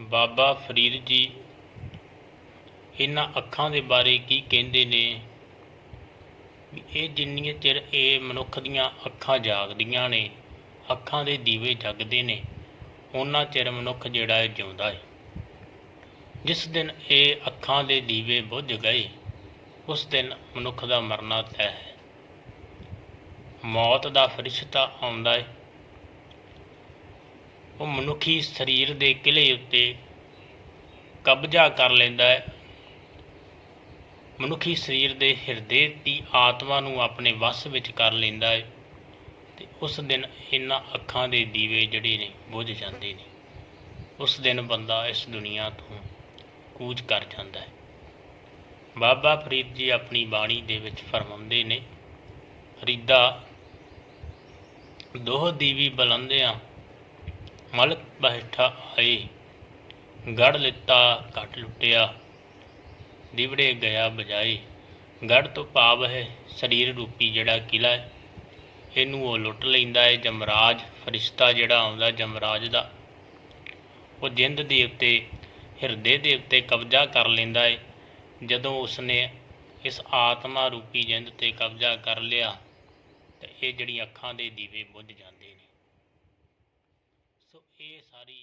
ਬਾਬਾ ਫਰੀਦ ਜੀ, ਇਹਨਾਂ ਅੱਖਾਂ ਦੇ ਬਾਰੇ ਕੀ ਕਹਿੰਦੇ ਨੇ? ਇਹ ਜਿੰਨੀਆਂ ਚਿਰ ਇਹ ਮਨੁੱਖ ਦੀਆਂ ਅੱਖਾਂ ਜਾਗਦੀਆਂ ਨੇ, ਅੱਖਾਂ ਦੇ ਦੀਵੇ ਜਗਦੇ ਨੇ, ਉਹਨਾਂ ਚਿਰ ਮਨੁੱਖ ਜਿਹੜਾ ਹੈ ਜਿਉਂਦਾ ਹੈ ਜਿਸ ਦਿਨ ਇਹ ਅੱਖਾਂ ਦੇ ਦੀਵੇ ਬੁੱਝ ਗਏ, ਉਸ ਦਿਨ ਮਨੁੱਖ ਦਾ ਮਰਨਾ ਤੈਅ ਹੈ। ਮੌਤ ਦਾ ਫਰਿਸ਼ਤਾ ਆਉਂਦਾ ਹੈ ਉਹ ਮਨੁੱਖੀ ਸਰੀਰ ਦੇ ਕਿਲੇ ਉੱਤੇ ਕਬਜ਼ਾ ਕਰ ਲੈਂਦਾ ਹੈ। ਮਨੁੱਖੀ ਸਰੀਰ ਦੇ ਹਿਰਦੇ ਦੀ ਆਤਮਾ ਨੂੰ ਆਪਣੇ ਵੱਸ ਵਿੱਚ ਕਰ ਲੈਂਦਾ ਹੈ ਤੇ ਉਸ ਦਿਨ ਇਹਨਾਂ ਅੱਖਾਂ ਦੇ ਦੀਵੇ ਜਿਹੜੇ ਨੇ ਬੁਝ ਜਾਂਦੇ ਨੇ। ਉਸ ਦਿਨ ਬੰਦਾ ਇਸ ਦੁਨੀਆ ਤੋਂ ਕੂਚ ਕਰ ਜਾਂਦਾ ਹੈ। ਬਾਬਾ ਫਰੀਦ ਜੀ ਆਪਣੀ ਬਾਣੀ ਦੇ ਵਿੱਚ ਫਰਮਾਉਂਦੇ ਨੇ, ਫਰੀਦਾ, ਦੋਹ ਦੀਵੀ ਬਲੰਦਿਆਂ ਮਲਕ ਆਏ ਗੜ ਲਿੱਤਾ, ਘਟ ਲੁੱਟਿਆ। ਦਿਵੜੇ ਗਿਆ ਬਜਾਏ। ਗੜ ਤੋਂ ਭਾਵ ਹੈ ਸਰੀਰ ਰੂਪੀ ਜਿਹੜਾ ਕਿਲਾ ਹੈ। ਇਹਨੂੰ ਉਹ ਲੁੱਟ ਲੈਂਦਾ ਹੈ, ਜਮਰਾਜ, ਫਰਿਸ਼ਤਾ ਜਿਹੜਾ ਆਉਂਦਾ ਜਮਰਾਜ ਦਾ। ਉਹ ਜਿੰਦ ਦੇ ਉੱਤੇ, ਹਿਰਦੇ ਦੇ ਉੱਤੇ ਕਬਜ਼ਾ ਕਰ ਲੈਂਦਾ ਹੈ। ਜਦੋਂ ਉਸਨੇ ਇਸ ਆਤਮਾ ਰੂਪੀ ਜਿੰਦ ਤੇ ਕਬਜ਼ਾ ਕਰ ਲਿਆ, ਤੇ ਇਹ ਜਿਹੜੀ ਅੱਖਾਂ ਦੇ ਦੀਵੇ ਬੁੱਝ ਜਾਂਦੇ ਨੇ। सो ये सारी